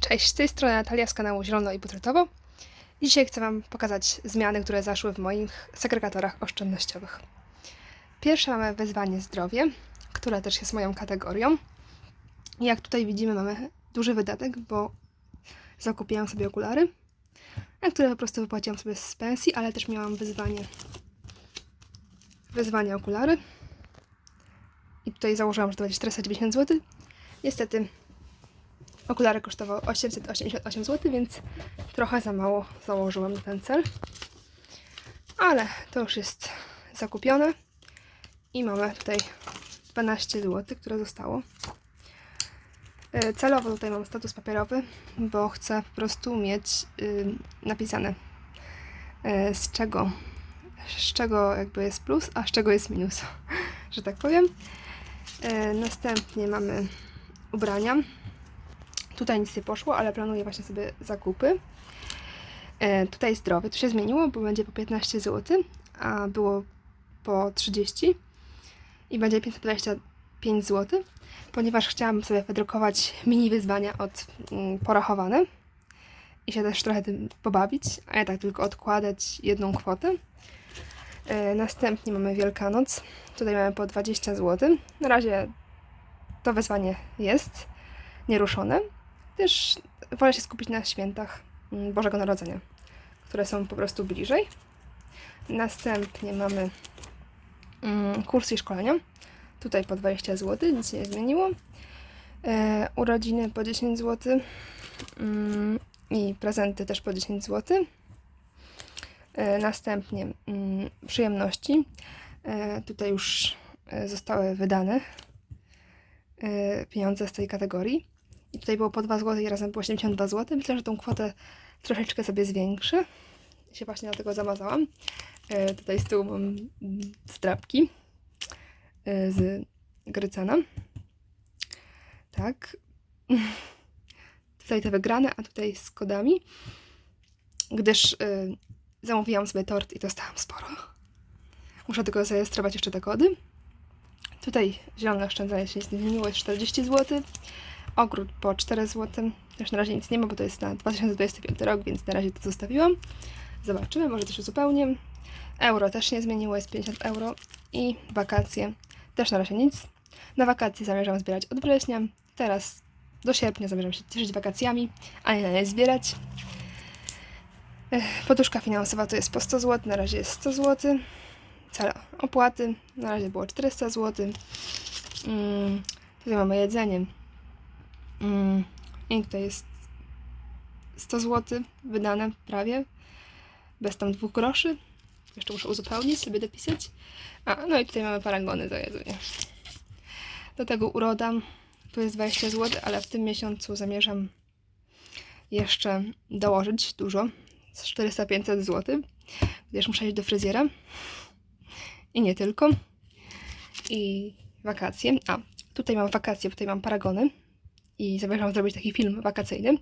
Cześć, z tej strony Natalia z kanału Zielono i Portretowo. Dzisiaj chcę Wam pokazać zmiany, które zaszły w moich segregatorach oszczędnościowych. Pierwsze mamy wyzwanie zdrowie, które też jest moją kategorią. Jak tutaj widzimy, mamy duży wydatek, bo zakupiłam sobie okulary, na które po prostu wypłaciłam sobie z pensji, ale też miałam wyzwanie wyzwanie okulary. I tutaj założyłam, że to będzie 490 zł. Niestety Okulary kosztowały 888 zł, więc trochę za mało założyłam na ten cel. Ale to już jest zakupione. I mamy tutaj 12 zł, które zostało. E, Celowo tutaj mam status papierowy, bo chcę po prostu mieć y, napisane y, z czego z czego jakby jest plus, a z czego jest minus, że tak powiem. E, Następnie mamy ubrania. Tutaj nic nie poszło, ale planuję właśnie sobie zakupy. E, tutaj zdrowie, to się zmieniło, bo będzie po 15 zł, a było po 30 i będzie 525 zł, ponieważ chciałam sobie wydrukować mini wyzwania od mm, porachowane i się też trochę tym pobawić, a ja tak tylko odkładać jedną kwotę. E, następnie mamy Wielkanoc. Tutaj mamy po 20 zł. Na razie to wyzwanie jest nieruszone. Też wolę się skupić na świętach mm, Bożego Narodzenia, które są po prostu bliżej. Następnie mamy mm, kursy i szkolenia. Tutaj po 20 zł, nic się nie zmieniło. E, urodziny po 10 zł. Mm, I prezenty też po 10 zł. E, następnie przyjemności. E, tutaj już zostały wydane pieniądze z tej kategorii. I tutaj było po 2 zł i razem było 82 zł. Myślę, że tą kwotę troszeczkę sobie zwiększę. I się właśnie dlatego zamazałam. E, tutaj z tyłu mam mm, strapki e, z Grycena. Tak. Tutaj te wygrane, a tutaj z kodami. Gdyż e, zamówiłam sobie tort i dostałam sporo. Muszę tylko zarejestrować jeszcze te kody. Tutaj zielone oszczędzanie się nie zmieniło, jest 40 zł. Ogród po 4 zł. Też na razie nic nie ma, bo to jest na 2025 rok, więc na razie to zostawiłam. Zobaczymy, może też uzupełnię. Euro też nie zmieniło, jest 50 euro. I wakacje też na razie nic. Na wakacje zamierzam zbierać od września. Teraz do sierpnia zamierzam się cieszyć wakacjami, a nie na nie zbierać. Poduszka finansowa to jest po 100 zł, na razie jest 100 zł. Cele opłaty, na razie było 400 zł. Mm, tutaj mamy jedzenie. Mm, I tutaj jest 100 zł wydane prawie, bez tam dwóch groszy. Jeszcze muszę uzupełnić, sobie dopisać. A, no i tutaj mamy paragony za jedzenie. Do tego uroda, tu jest 20 zł, ale w tym miesiącu zamierzam jeszcze dołożyć dużo, z 400-500 zł, gdyż muszę iść do fryzjera. I nie tylko. I wakacje. A, tutaj mam wakacje, tutaj mam paragony. I zamierzam zrobić taki film wakacyjny.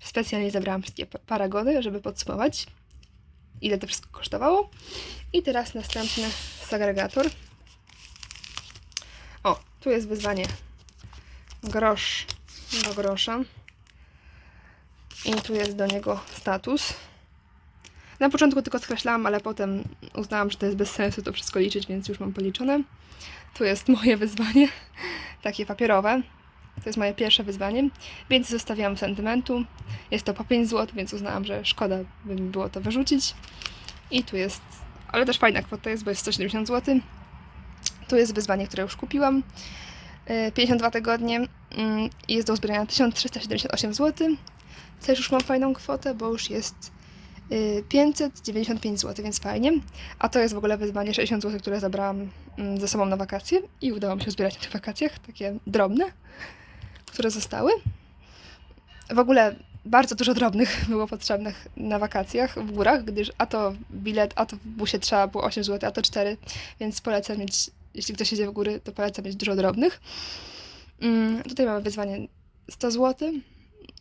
Specjalnie zabrałam wszystkie pa- paragony, żeby podsumować, ile to wszystko kosztowało. I teraz następny segregator. O, tu jest wyzwanie grosz do grosza. I tu jest do niego status. Na początku tylko skreślałam, ale potem uznałam, że to jest bez sensu to wszystko liczyć, więc już mam policzone. Tu jest moje wyzwanie, takie papierowe. To jest moje pierwsze wyzwanie, więc zostawiłam sentymentu. Jest to po 5 zł, więc uznałam, że szkoda by mi było to wyrzucić. I tu jest, ale też fajna kwota jest, bo jest 170 zł. Tu jest wyzwanie, które już kupiłam. Yy, 52 tygodnie mm, i jest do uzbierania 1378 zł. Też już mam fajną kwotę, bo już jest y, 595 zł, więc fajnie. A to jest w ogóle wyzwanie 60 zł, które zabrałam mm, ze sobą na wakacje i udało mi się zbierać na tych wakacjach, takie drobne, które zostały. W ogóle bardzo dużo drobnych było potrzebnych na wakacjach w górach, gdyż a to bilet, a to w busie trzeba było 8 zł, a to 4, więc polecam mieć, jeśli ktoś jedzie w góry, to polecam mieć dużo drobnych. Mm, tutaj mamy wyzwanie 100 zł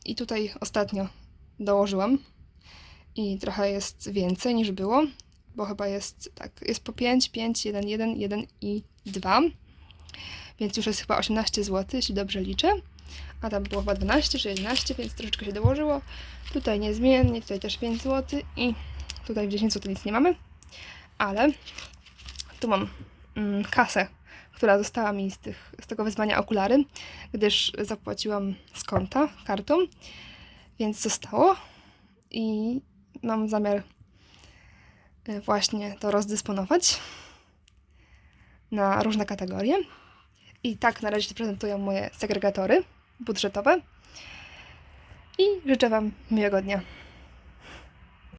i tutaj ostatnio dołożyłam i trochę jest więcej niż było, bo chyba jest tak, jest po 5, 5, 1, 1, 1 i 2, więc już jest chyba 18 zł, jeśli dobrze liczę. A tam było chyba 12 czy 11, więc troszeczkę się dołożyło. Tutaj niezmiennie, tutaj też 5 zł i tutaj w 10 zł nic nie mamy, ale tu mam mm, kasę, która została mi z, tych, z tego wyzwania okulary, gdyż zapłaciłam z konta kartą, więc zostało i mam zamiar y, właśnie to rozdysponować na różne kategorie. I tak na razie prezentują moje segregatory budżetowe. I życzę Wam miłego dnia.